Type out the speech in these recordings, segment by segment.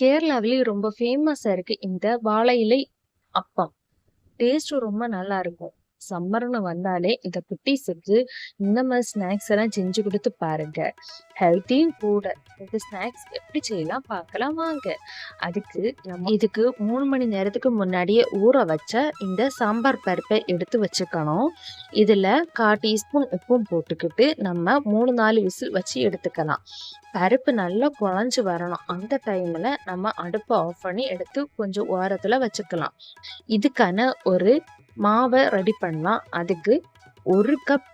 கேரளாவிலேயே ரொம்ப ஃபேமஸாக இருக்குது இந்த வாழை இலை அப்பம். டேஸ்ட்டும் ரொம்ப நல்லா இருக்கும். சம்மர்னு வந்தாலே இந்த குட்டீஸுக்கு இந்த மாதிரி ஸ்நாக்ஸ் எல்லாம் செஞ்சு கொடுத்து பாருங்க. ஹெல்த்தியும் கூட. இந்த ஸ்நாக்ஸ் எப்படி செய்யலாம் பார்க்கலாம் வாங்க. அதுக்கு நம்ம இதுக்கு மூணு மணி நேரத்துக்கு முன்னாடியே ஊற வச்ச இந்த சாம்பார் பருப்பை எடுத்து வச்சுக்கணும். இதுல 1/4 டீஸ்பூன் உப்பும் போட்டுக்கிட்டு நம்ம 3, 4 விசில் வச்சு எடுத்துக்கலாம். பருப்பு நல்லா குழஞ்சு வரணும். அந்த டைம்ல நம்ம அடுப்பை ஆஃப் பண்ணி எடுத்து கொஞ்சம் ஓரத்துல வச்சுக்கலாம். இதுக்கான ஒரு மாவை ரெடி பண்ணலாம். அதுக்கு ஒரு கப்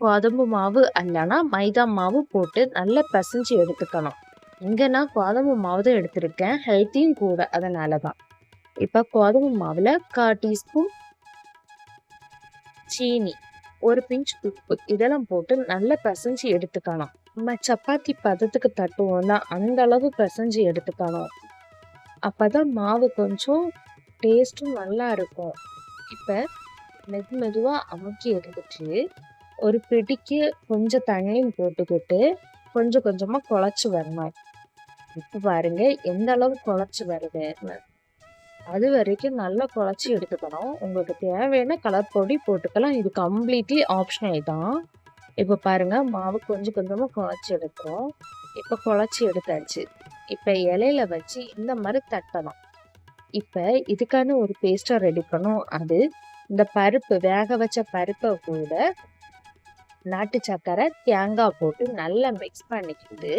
கோதம்பு மாவு அல்லனா மைதா மாவு போட்டு நல்லா பெசஞ்சு எடுத்துக்கணும். இங்கே நான் கோதம்பு மாவு தான் எடுத்திருக்கேன். ஹெல்த்தியும் கூட அதனால தான். இப்போ கோதம்பு மாவில் கா டீஸ்பூன் சீனி, ஒரு பிஞ்ச் உப்பு இதெல்லாம் போட்டு நல்லா பெசஞ்சு எடுத்துக்கணும். நம்ம சப்பாத்தி பதத்துக்கு தட்டுவோம்னா அந்த அளவு பிசைஞ்சு எடுத்துக்கணும். அப்பதான் மாவு கொஞ்சம் டேஸ்ட்டும் நல்லா இருக்கும். இப்போ மெது மெதுவாக அமுக்கி எடுத்துட்டு, ஒரு பிடிக்கு கொஞ்சம் தண்ணியும் போட்டுக்கிட்டு, கொஞ்சம் கொஞ்சமாக குழச்சி வரணும். இப்போ பாருங்க எந்த அளவு குழச்சி வருதுன்னு. அது வரைக்கும் நல்லா குழச்சி எடுத்துக்கணும். உங்களுக்கு தேவையான கலர் பொடி போட்டுக்கலாம். இது கம்ப்ளீட்லி ஆப்ஷனல் தான். இப்போ பாருங்க மாவு கொஞ்சம் கொஞ்சமாக குழச்சி எடுக்கிறோம். இப்போ குழச்சி எடுத்தாச்சு. இப்போ இலையில வச்சு இந்த மாதிரி தட்டணும். இப்போ இதுக்கான ஒரு பேஸ்ட்டாக ரெடி பண்ணும். அது இந்த பருப்பு வேக வச்ச பருப்பை கூட நாட்டு சக்கரை தேங்காய் போட்டு நல்லா மிக்ஸ் பண்ணிக்கிட்டு,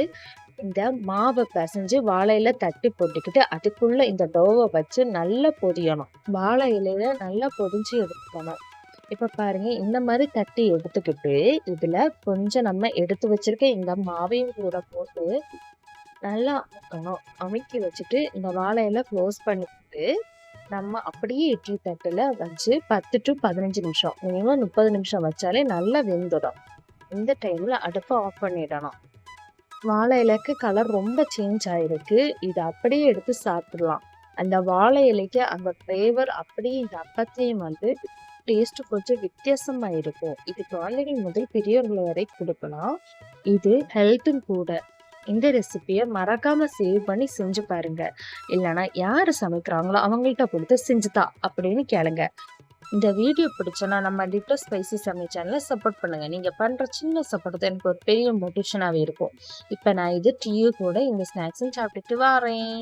இந்த மாவை பிசைஞ்சு வாழை இல தட்டி போட்டுக்கிட்டு, அதுக்குள்ளே இந்த டோவை வச்சு நல்லா பொரியணும். வாழை இலையில நல்லா பொரிஞ்சு எடுத்துக்கணும். இப்போ பாருங்க இந்த மாதிரி தட்டி எடுத்துக்கிட்டு, இதில் கொஞ்சம் நம்ம எடுத்து வச்சிருக்க இந்த மாவையும் கூட போட்டு நல்லா அமுக்கணும். அமுக்கி வச்சுட்டு இந்த வாழை இல க்ளோஸ் பண்ணிட்டு நம்ம அப்படியே இட்லி தட்டில் வச்சு பத்து டு பதினஞ்சு நிமிஷம் மினிமம் 30 நிமிஷம் வச்சாலே நல்லா வெந்துடும். இந்த டைமில் அடுப்பை ஆஃப் பண்ணிடணும். வாழை இலைக்கு கலர் ரொம்ப சேஞ்ச் ஆயிருக்கு. இதை அப்படியே எடுத்து சாப்பிடலாம். அந்த வாழை இலைக்கு அந்த ஃப்ளேவர் அப்படியே இந்த அப்பத்தையும் வந்து டேஸ்ட் கொஞ்சம் வித்தியாசமாக இருக்கும். இது குழந்தைகள் முதல் பெரியவர்கள் வரை கொடுக்கலாம் இது ஹெல்த்தும் கூட. இந்த ரெசிப்பியை மறக்காமல் சேவ் பண்ணி செஞ்சு பாருங்க. இல்லைனா யார் சமைக்கிறாங்களோ அவங்கள்ட்ட கொடுத்து செஞ்சுதா அப்படின்னு கேளுங்க. இந்த வீடியோ பிடிச்சோன்னா நம்ம டிட்டோ ஸ்பைசி சமையல் சேனலை சப்போர்ட் பண்ணுங்கள் நீங்கள் பண்ணுற சின்ன சப்போர்ட் தான் எனக்கு ஒரு பெரிய மோட்டிவேஷனாகவே இருக்கும். இப்போ நான் இது டீயும் கூட இந்த ஸ்நாக்ஸும் சாப்பிட்டுட்டு வாரேன்.